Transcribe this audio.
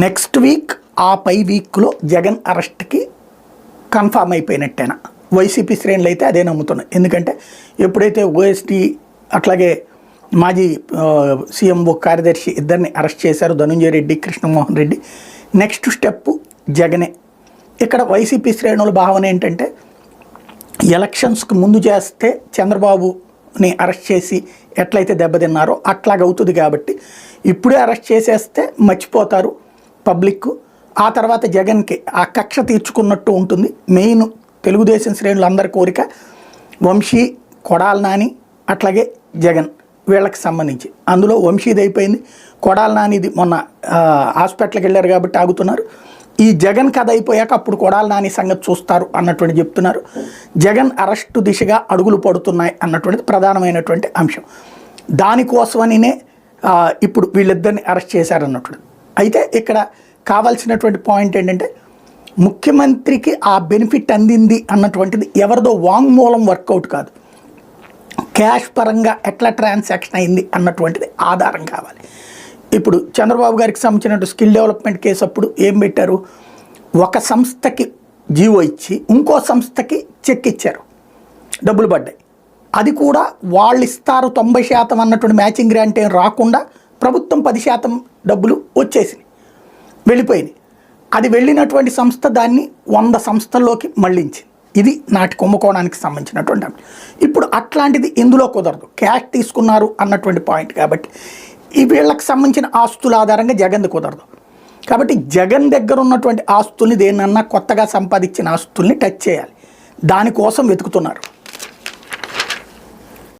Next week ఆ పై వీక్లో జగన్ అరెస్ట్కి కన్ఫామ్ అయిపోయినట్టేనా? వైసీపీ శ్రేణులు అయితే అదే నమ్ముతున్నాయి. ఎందుకంటే ఎప్పుడైతే ఓఎస్టీ అట్లాగే మాజీ సీఎం ఓ కార్యదర్శి ఇద్దరిని అరెస్ట్ చేశారు ధనుంజయ రెడ్డి కృష్ణమోహన్ రెడ్డి నెక్స్ట్ స్టెప్ జగనే. ఇక్కడ వైసీపీ శ్రేణుల భావన ఏంటంటే ఎలక్షన్స్కి ముందు చేస్తే చంద్రబాబుని అరెస్ట్ చేసి ఎట్లయితే దెబ్బతిన్నారో అట్లాగవుతుంది కాబట్టి ఇప్పుడే అరెస్ట్ చేసేస్తే మర్చిపోతారు. పబ్లిక్ ఆ తర్వాత జగన్కి ఆ కక్ష తీర్చుకున్నట్టు ఉంటుంది. మెయిన్ తెలుగుదేశం శ్రేణులందరి కోరిక వంశీ కొడాల నాని అట్లాగే జగన్ వీళ్ళకి సంబంధించి. అందులో వంశీది అయిపోయింది కొడాల నానిది మొన్న హాస్పిటల్కి వెళ్ళారు కాబట్టి ఆగుతున్నారు. ఈ జగన్ కథ అయిపోయాక అప్పుడు కొడాల నాని సంగతి చూస్తారు అన్నటువంటి చెప్తున్నారు. జగన్ అరెస్టు దిశగా అడుగులు పడుతున్నాయి అన్నటువంటిది ప్రధానమైనటువంటి అంశం. దానికోసమనినే ఇప్పుడు వీళ్ళిద్దరిని అరెస్ట్ చేశారన్నటువంటి అయితే ఇక్కడ కావాల్సినటువంటి పాయింట్ ఏంటంటే ముఖ్యమంత్రికి ఆ బెనిఫిట్ అందింది అన్నటువంటిది ఎవరిదో వాంగ్మూలం వర్కౌట్ కాదు. క్యాష్ పరంగా ఎట్లా ట్రాన్సాక్షన్ అయింది అన్నటువంటిది ఆధారం కావాలి. ఇప్పుడు చంద్రబాబు గారికి సంబంధించిన స్కిల్ డెవలప్మెంట్ కేసు అప్పుడు ఏం పెట్టారు? ఒక సంస్థకి జీవో ఇచ్చి ఇంకో సంస్థకి చెక్ ఇచ్చారు. డబ్బులు పడ్డాయి. అది కూడా వాళ్ళు ఇస్తారు తొంభై శాతం అన్నటువంటి మ్యాచింగ్ గ్రాంట్ ఏం రాకుండా ప్రభుత్వం పది శాతం డబ్బులు వచ్చేసినాయి. వెళ్ళిపోయినాయి. అది వెళ్ళినటువంటి సంస్థ దాన్ని వంద సంస్థల్లోకి మళ్ళించింది ఇది నాటి కుంభకోణానికి సంబంధించినటువంటి అంశం. ఇప్పుడు అట్లాంటిది ఇందులో కుదరదు. క్యాష్ తీసుకున్నారు అన్నటువంటి పాయింట్ కాబట్టి ఈ వీళ్ళకి సంబంధించిన ఆస్తుల ఆధారంగా జగన్ది కుదరదు. కాబట్టి జగన్ దగ్గర ఉన్నటువంటి ఆస్తుల్ని దేన్నన్నా కొత్తగా సంపాదించిన ఆస్తుల్ని టచ్ చేయాలి. దానికోసం వెతుకుతున్నారు.